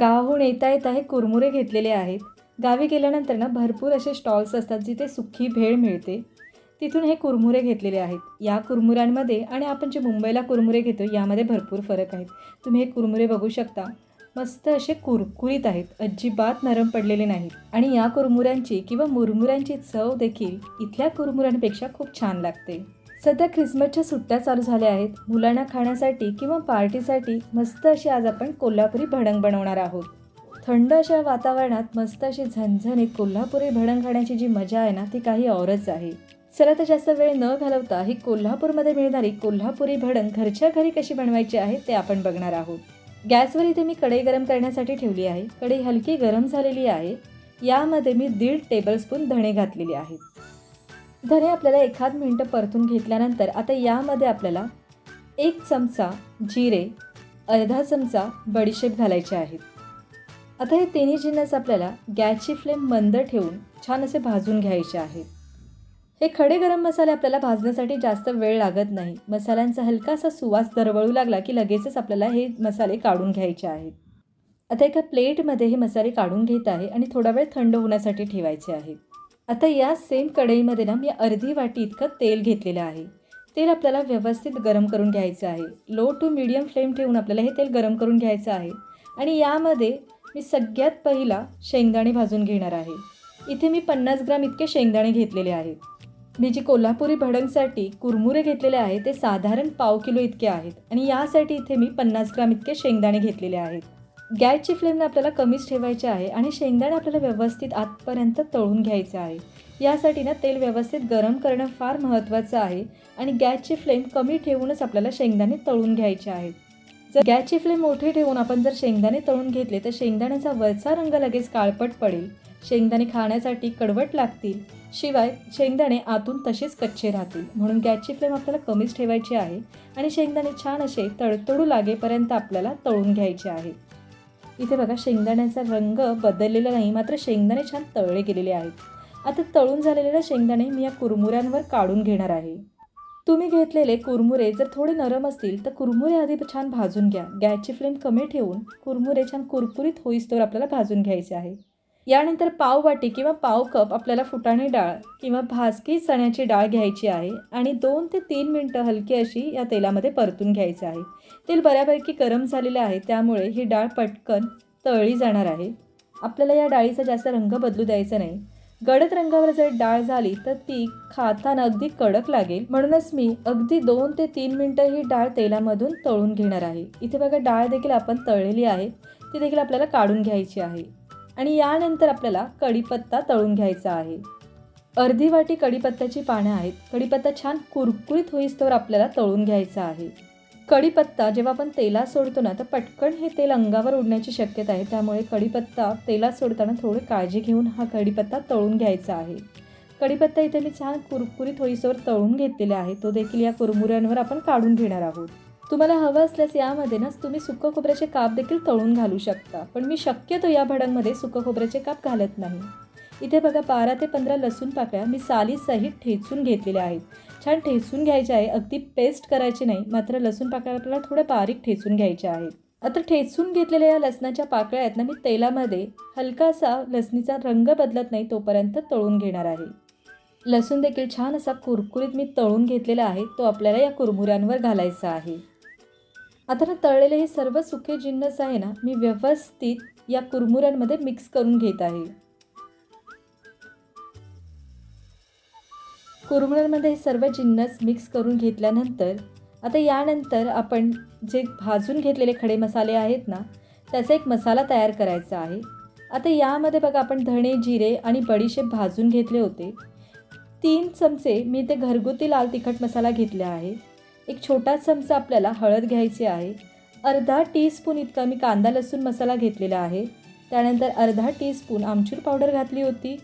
गावाहून येता येता हे कुरमुरे घेतलेले आहेत. गावी गेल्यानंतर ना भरपूर असे स्टॉल्स असतात जिथे सुखी भेळ मिळते. तिथून हे कुरमुरे घेतलेले आहेत. या कुरमुऱ्यांमध्ये आणि आपण जे मुंबईला कुरमुरे घेतो यामध्ये भरपूर फरक आहेत. तुम्ही हे कुरमुरे बघू शकता. मस्त असे कुरकुरीत आहेत. अजिबात नरम पडलेले नाहीत. आणि या कुरमुऱ्यांची किंवा मुरमुऱ्यांची चव देखील इथल्या कुरमुऱ्यांपेक्षा खूप छान लागते. सध्या ख्रिसमसच्या सुट्ट्या चालू झाल्या आहेत. मुलांना खाण्यासाठी किंवा पार्टीसाठी मस्त अशी आज आपण कोल्हापुरी भडंग बनवणार आहोत. थंड अशा वातावरणात मस्त अशी झणझणीत कोल्हापुरी भडंग खाण्याची जी मजा आहे ना ती काही औरच आहे. चला तर जास्त वेळ न घालवता ही कोल्हापूरमध्ये मिळणारी कोल्हापुरी भडंग घरच्या घरी कशी बनवायची आहे ते आपण बघणार आहोत. गॅसवर इथे मी कढई गरम करण्यासाठी ठेवली आहे. कढई हलकी गरम झालेली आहे. यामध्ये मी दीड टेबलस्पून धणे घातलेले आहेत. धने आपल्याला एखाद मिनटं परतून घेतल्यानंतर आता यामध्ये आपल्याला एक चमचा जिरे अर्धा चमचा बडीशेप घालायचे आहेत. आता हे तिन्ही जिन्नस आपल्याला गॅसची फ्लेम मंद ठेवून छान असे भाजून घ्यायचे आहेत. हे खडे गरम मसाले आपल्याला भाजण्यासाठी जास्त वेळ लागत नाही. मसाल्यांचा हलकासा सुवास दरवळू लागला की लगेचच आपल्याला हे मसाले काढून घ्यायचे आहेत. आता एका प्लेटमध्ये हे मसाले काढून घेत आहे आणि थोडा वेळ थंड होण्यासाठी ठेवायचे आहे आता या सेम कढईमध्ये ना मी अर्धी वाटी इतकं तेल घेतलेलं आहे. तेल आपल्याला व्यवस्थित गरम करून घ्यायचं आहे. लो टू मिडियम फ्लेम ठेवून आपल्याला हे तेल गरम करून घ्यायचं आहे. आणि यामध्ये मी सगळ्यात पहिला शेंगदाणे भाजून घेणार आहे. इथे मी पन्नास ग्राम इतके शेंगदाणे घेतलेले आहेत. मी जी कोल्हापुरी भडंगसाठी कुरमुरे घेतलेले आहे ते साधारण पाव किलो इतके आहेत. आणि यासाठी इथे मी पन्नास ग्राम इतके शेंगदाणे घेतलेले आहेत. गॅसची फ्लेम आपल्याला कमीच ठेवायची आहे आणि शेंगदाणे आपल्याला व्यवस्थित आतपर्यंत तळून घ्यायचं आहे. यासाठी ना तेल व्यवस्थित गरम करणं फार महत्त्वाचं आहे आणि गॅसची फ्लेम कमी ठेवूनच आपल्याला शेंगदाणे तळून घ्यायचे आहेत. जर गॅसची फ्लेम मोठी ठेवून आपण जर शेंगदाणे तळून घेतले तर शेंगदाण्याचा वरचा रंग लगेच काळपट पडेल. शेंगदाणे खाण्यासाठी कडवट लागतील. शिवाय शेंगदाणे आतून तसेच कच्चे राहतील. म्हणून गॅसची फ्लेम आपल्याला कमीच ठेवायची आहे आणि शेंगदाणे छान असे तडतडू लागेपर्यंत आपल्याला तळून घ्यायचे आहे. इथे बघा शेंगदाण्याचा रंग बदललेला नाही मात्र शेंगदाणे छान तळले गेलेले आहेत. आता तळून झालेले शेंगदाणे मी या कुरमुऱ्यांवर काढून घेणार आहे. तुम्ही घेतलेले कुरमुरे जर थोडे नरम असतील तर कुरमुरे आधी छान भाजून घ्या. गॅसची फ्लेम कमी ठेवून कुरमुरे छान कुरकुरीत होईस्तोवर आपल्याला भाजून घ्यायचे आहे. यानंतर पाववाटी किंवा पाव कप आपल्याला फुटाणे डाळ किंवा भाजकी चण्याची डाळ घ्यायची आहे आणि दोन ते तीन मिनटं हलकी अशी या तेलामध्ये परतून घ्यायचं आहे. तेल बऱ्यापैकी गरम झालेलं आहे त्यामुळे ही डाळ पटकन तळली जाणार आहे. आपल्याला या डाळीचा जास्त रंग बदलू द्यायचा नाही. गडद रंगावर जर डाळ झाली तर ती खाताना अगदी कडक लागेल. म्हणूनच मी अगदी दोन ते तीन मिनटं ही डाळ तेलामधून तळून घेणार आहे. इथे बघा डाळ देखील आपण तळलेली आहे. ती देखील आपल्याला काढून घ्यायची आहे. आणि यानंतर आपल्याला कढीपत्ता तळून घ्यायचा आहे. अर्धी वाटी कढीपत्त्याची पानं आहेत. कढीपत्ता छान कुरकुरीत होईस्तोवर आपल्याला तळून घ्यायचा आहे. कढीपत्ता जेव्हा आपण तेलात सोडतो ना तर पटकन हे तेल अंगावर उडण्याची शक्यता आहे. त्यामुळे कढीपत्ता तेलात सोडताना थोडी काळजी घेऊन हा कढीपत्ता तळून घ्यायचा आहे. कढीपत्ता इथे मी छान कुरकुरीत होईसवर तळून घेतलेला आहे. तो देखील या कुरमुऱ्यांवर आपण काढून घेणार आहोत. तुम्हाला हवं असल्यास यामध्ये ना तुम्ही सुकं खोबऱ्याचे काप देखील तळून घालू शकता. पण मी शक्यतो या भड्यांमध्ये सुकं खोबऱ्याचे काप घालत नाही. इथे बघा बारा ते पंधरा लसूण पाकळ्या मी सालीसहित ठेचून घेतलेल्या आहेत. छान ठेचून घ्यायच्या आहे. अगदी पेस्ट करायची नाही. मात्र लसूण पाकळ्या आपल्याला थोड्या बारीक ठेचून घ्यायच्या आहेत आता ठेचून घेतलेल्या या लसणाच्या पाकळ्या आहेत ना मी तेलामध्ये हलकासा लसणीचा रंग बदलत नाही तोपर्यंत तळून घेणार आहे. लसूण देखील छान असा कुरकुरीत मी तळून घेतलेला आहे. तो आपल्याला या कुरमुऱ्यांवर घालायचा आहे. आता ना तळलेले हे सर्व सुके जिन्नस आहे ना मी व्यवस्थित या कुरमुऱ्यांमध्ये मिक्स करून घेत आहे. कुरमुऱ्यांमध्ये हे सर्व जिन्नस मिक्स करून घेतल्यानंतर आता यानंतर आपण जे भाजून घेतलेले खडे मसाले आहेत ना त्याचा एक मसाला तयार करायचा आहे. आता यामध्ये बघा आपण धणे जिरे आणि बडीशेप भाजून घेतले होते. तीन चमचे मी ते घरगुती लाल तिखट मसाला घेतला आहे. एक छोटा चमचा आपल्याला हळद घ्यायची आहे. अर्धा टीस्पून इतका मी कांदा लसूण मसाला घेतलेला आहे. त्यानंतर अर्धा टीस्पून आमचूर पावडर घातली होती.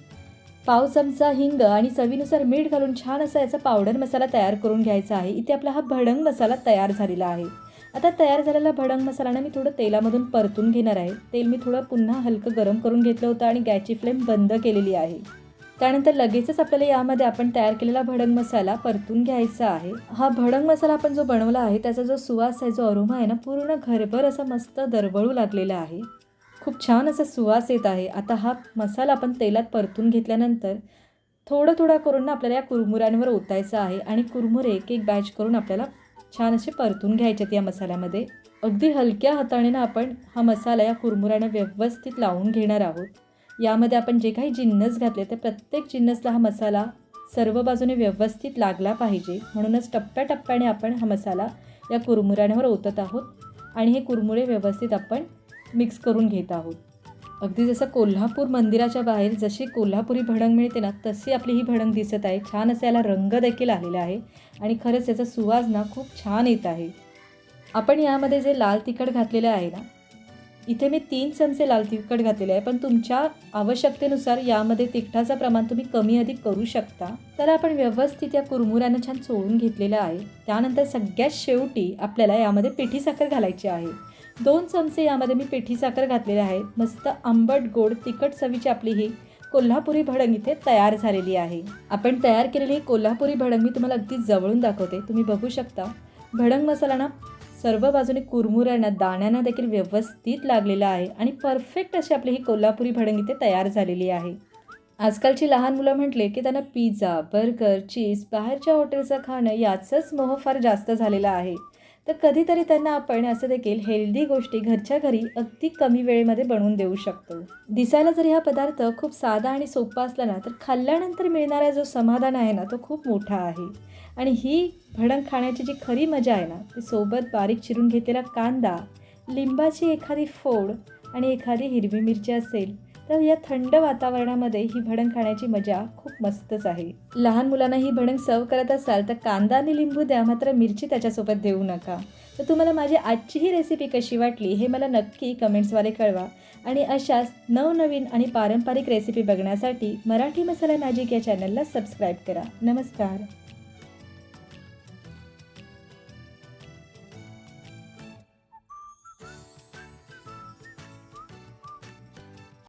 पाव चमचा हिंग आणि चवीनुसार मीठ घालून छान असा याचा पावडर मसाला तयार करून घ्यायचा आहे. इथे आपला हा भडंग मसाला तयार झालेला आहे. आता तयार झालेला भडंग मसाला मी थोडं तेलामधून परतून घेणार आहे. तेल मी थोडं पुन्हा हलकं गरम करून घेतलं होतं आणि गॅसची फ्लेम बंद केलेली आहे. त्यानंतर लगेचच आपल्याला यामध्ये आपण तयार केलेला भडंग मसाला परतून घ्यायचा आहे. हा भडंग मसाला आपण जो बनवला आहे त्याचा जो सुवास आहे जो अरोमा आहे ना पूर्ण घरभर असा मस्त दरवळू लागलेला आहे. खूप छान असा सुवास येत आहे. आता हा मसाला आपण तेलात परतून घेतल्यानंतर थोडं थोडं करून ना आपल्याला या कुरमुऱ्यांवर ओतायचं आहे आणि कुरमुरे एक एक बॅच करून आपल्याला छान असे परतून घ्यायचे या मसाल्यामध्ये. अगदी हलक्या हाताने ना आपण हा मसाला या कुरमुऱ्यांना व्यवस्थित लावून घेणार आहोत. यामध्ये आपण जे काही जिन्नस घातले ते प्रत्येक जिन्नसला हा मसाला सर्व बाजूने व्यवस्थित लागला पाहिजे. म्हणूनच टप्प्याटप्प्याने आपण हा मसाला या कुरमुऱ्यांवर ओतत आहोत आणि हे कुरमुरे व्यवस्थित आपण मिक्स करून घेत आहोत. अगदी जसं कोल्हापूर मंदिराच्या बाहेर जशी कोल्हापुरी भडंग मिळते ना तशी आपली ही भडंग दिसत आहे. छान असं याला रंग देखील आलेला आहे आणि खरंच याचा सुवास ना खूप छान येत आहे. आपण यामध्ये जे लाल तिखट घातलेलं आहे ना इथे मी तीन चमचे लाल तिखट घातलेले आहे पण तुमच्या आवश्यकतेनुसार यामध्ये तिखटाचं प्रमाण तुम्ही कमी अधिक करू शकता. तर आपण व्यवस्थित या कुरमुऱ्यानं छान चोळून घेतलेलं आहे. त्यानंतर सगळ्यात शेवटी आपल्याला यामध्ये पिठी साखर घालायची आहे. दोन चमचे यामध्ये मी पिठी साखर घातलेले आहे. मस्त आंबट गोड तिखट चवीची आपली ही कोल्हापुरी भडंग इथे तयार झालेली आहे. आपण तयार केलेली ही कोल्हापुरी भडंग मी तुम्हाला अगदी जवळून दाखवते. तुम्ही बघू शकता. भडंग मसाला ना सर्व बाजूने कुरमुऱ्यांना दाण्यांना देखील व्यवस्थित लागलेला आहे आणि परफेक्ट अशी आपली ही कोल्हापुरी भडंग इथे तयार झालेली आहे. आजकालची लहान मुलं म्हटले की त्यांना पिझ्झा बर्गर चीज बाहेरच्या हॉटेलचं खाणं याचंच मोह फार जास्त झालेला आहे. तर कधीतरी त्यांना आपण असं देखील हेल्दी गोष्टी घरच्या घरी अगदी कमी वेळेमध्ये बनवून देऊ शकतो. दिसायला जरी हा पदार्थ खूप साधा आणि सोपा असला ना तर खाल्ल्यानंतर मिळणारा जो समाधान आहे ना तो खूप मोठा आहे. आणि ही भडंग खाण्याची जी खरी मजा आहे ना ती सोबत बारीक चिरून घेतलेला कांदा लिंबाची एखादी फोड आणि एखादी हिरवी मिरची असेल तर या थंड वातावरणामध्ये ही भडंग खाण्याची मजा खूप मस्तच आहे. लहान मुलांना ही भडंग सर्व करत असाल तर कांदा आणि लिंबू द्या मात्र मिरची त्याच्यासोबत देऊ नका. तर तुम्हाला माझी आजची ही रेसिपी कशी वाटली हे मला नक्की कमेंट्सद्वारे कळवा. आणि अशाच नवनवीन आणि पारंपरिक रेसिपी बघण्यासाठी मराठी मसाला मॅजिक या चॅनलला सबस्क्राईब करा. नमस्कार.